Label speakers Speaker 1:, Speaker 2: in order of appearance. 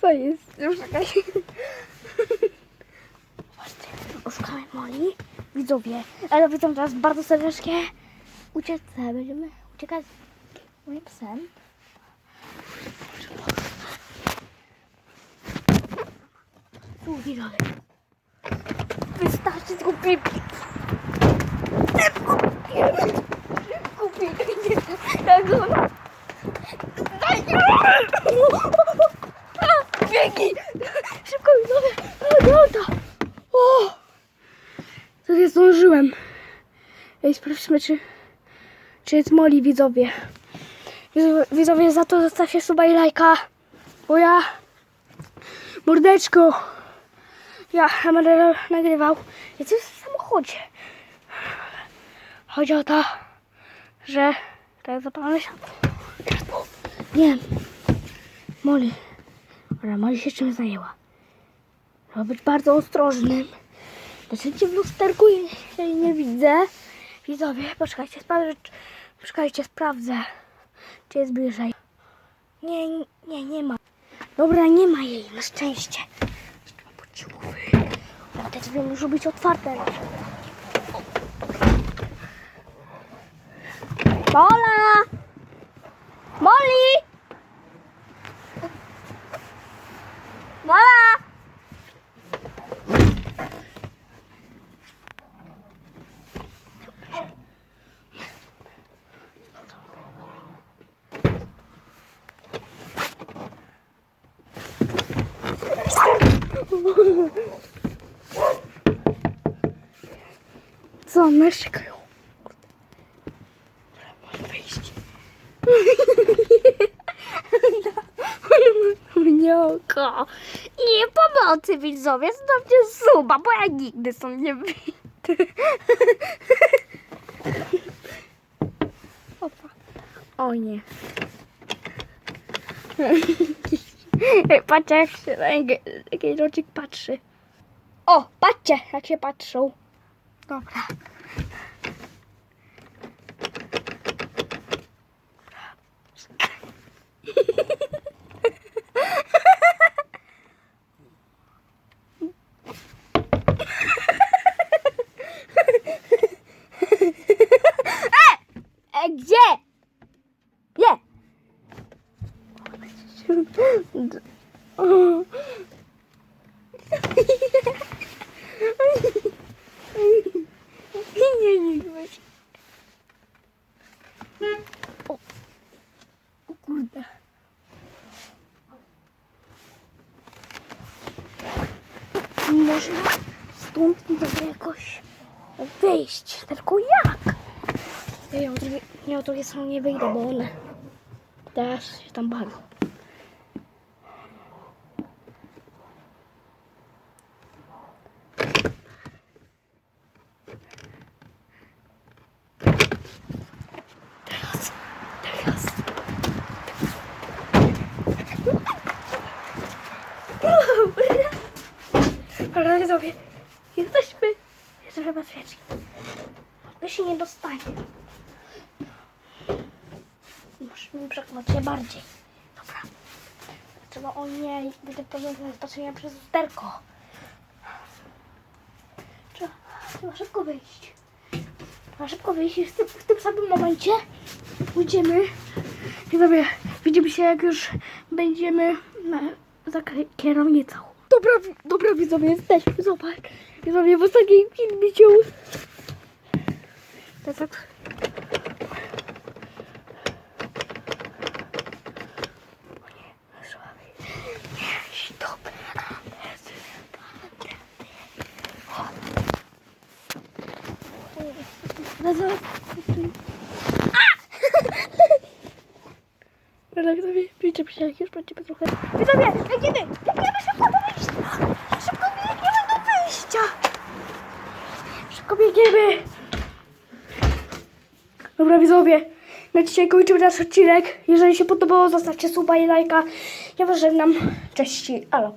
Speaker 1: Co jest? Już czekaj. Zobaczcie, oszukamy Moli. Widzowie, ale widzą teraz bardzo serdecznie. Ucieczce, będziemy uciekać moim psem. Tu widzowie. Wystarczy tylko pipi. Kupi. Jak ona. Biegnij! Szybko widzowie! Auta! O! To nie zdążyłem. Ej, sprawdźmy, czy, czy jest moli widzowie. Widzowie- za to zostawcie suba i lajka. Bo ja... Mordeczko! Ja, ja będę nagrywał. Jest już w samochodzie. Chodzi o to, że jest zapalone światło. Światło. Wiem. Moli. Ale Moli się czym zajęła. Trzeba być bardzo ostrożnym. Patrzcie w lusterku i jej nie widzę. Widzowie, poczekajcie, sprawdzę, poczekajcie, sprawdzę, czy jest bliżej. Nie, nie, nie ma. Dobra, nie ma jej, na szczęście. Te drzwi muszą być otwarte. Mola! Moli! Mola! Co one szykają? Może wyjść. Mnie oko. Nie pomocy widzowie, zostawcie suba, bo ja nigdy są nie wyjdę. Opa. O nie. Ej, Patrzcie jak się jakiś roczek patrzy. O, patrzcie jak się patrzą. Dobra. E, gdzie? Nie. O. Nie, nie, nie. O, o kurde. Można stąd sobie jakoś wyjść, tylko jak? Ja o drugiej, ja o drugiej stronie nie wyjdę, bo one też się tam bawią. Teraz, teraz. Ale widzowie, jesteśmy. Jesteśmy bezpieczni. My się nie dostanie. Musimy przekonać się bardziej. Dobra. Trzeba o nie, będzie porządne spatrzenia przez lusterko. Trzeba, szybko wyjść. Trzeba szybko wyjść i w tym, w tym samym momencie pójdziemy. I sobie widzimy się jak już będziemy za kierownicą. Dobra, dobra widzowie, jesteśmy, zobacz. Widzowie, w ostatnim filmicie. Jest tak... Dobra. Ale widzowie, widzicie się, jak już będziemy trochę... Widzowie, biegniemy! Dobra widzowie, na dzisiaj kończymy nasz odcinek. Jeżeli się podobało, zostawcie suba i lajka. Ja was żegnam. Cześć, alo. Uuu.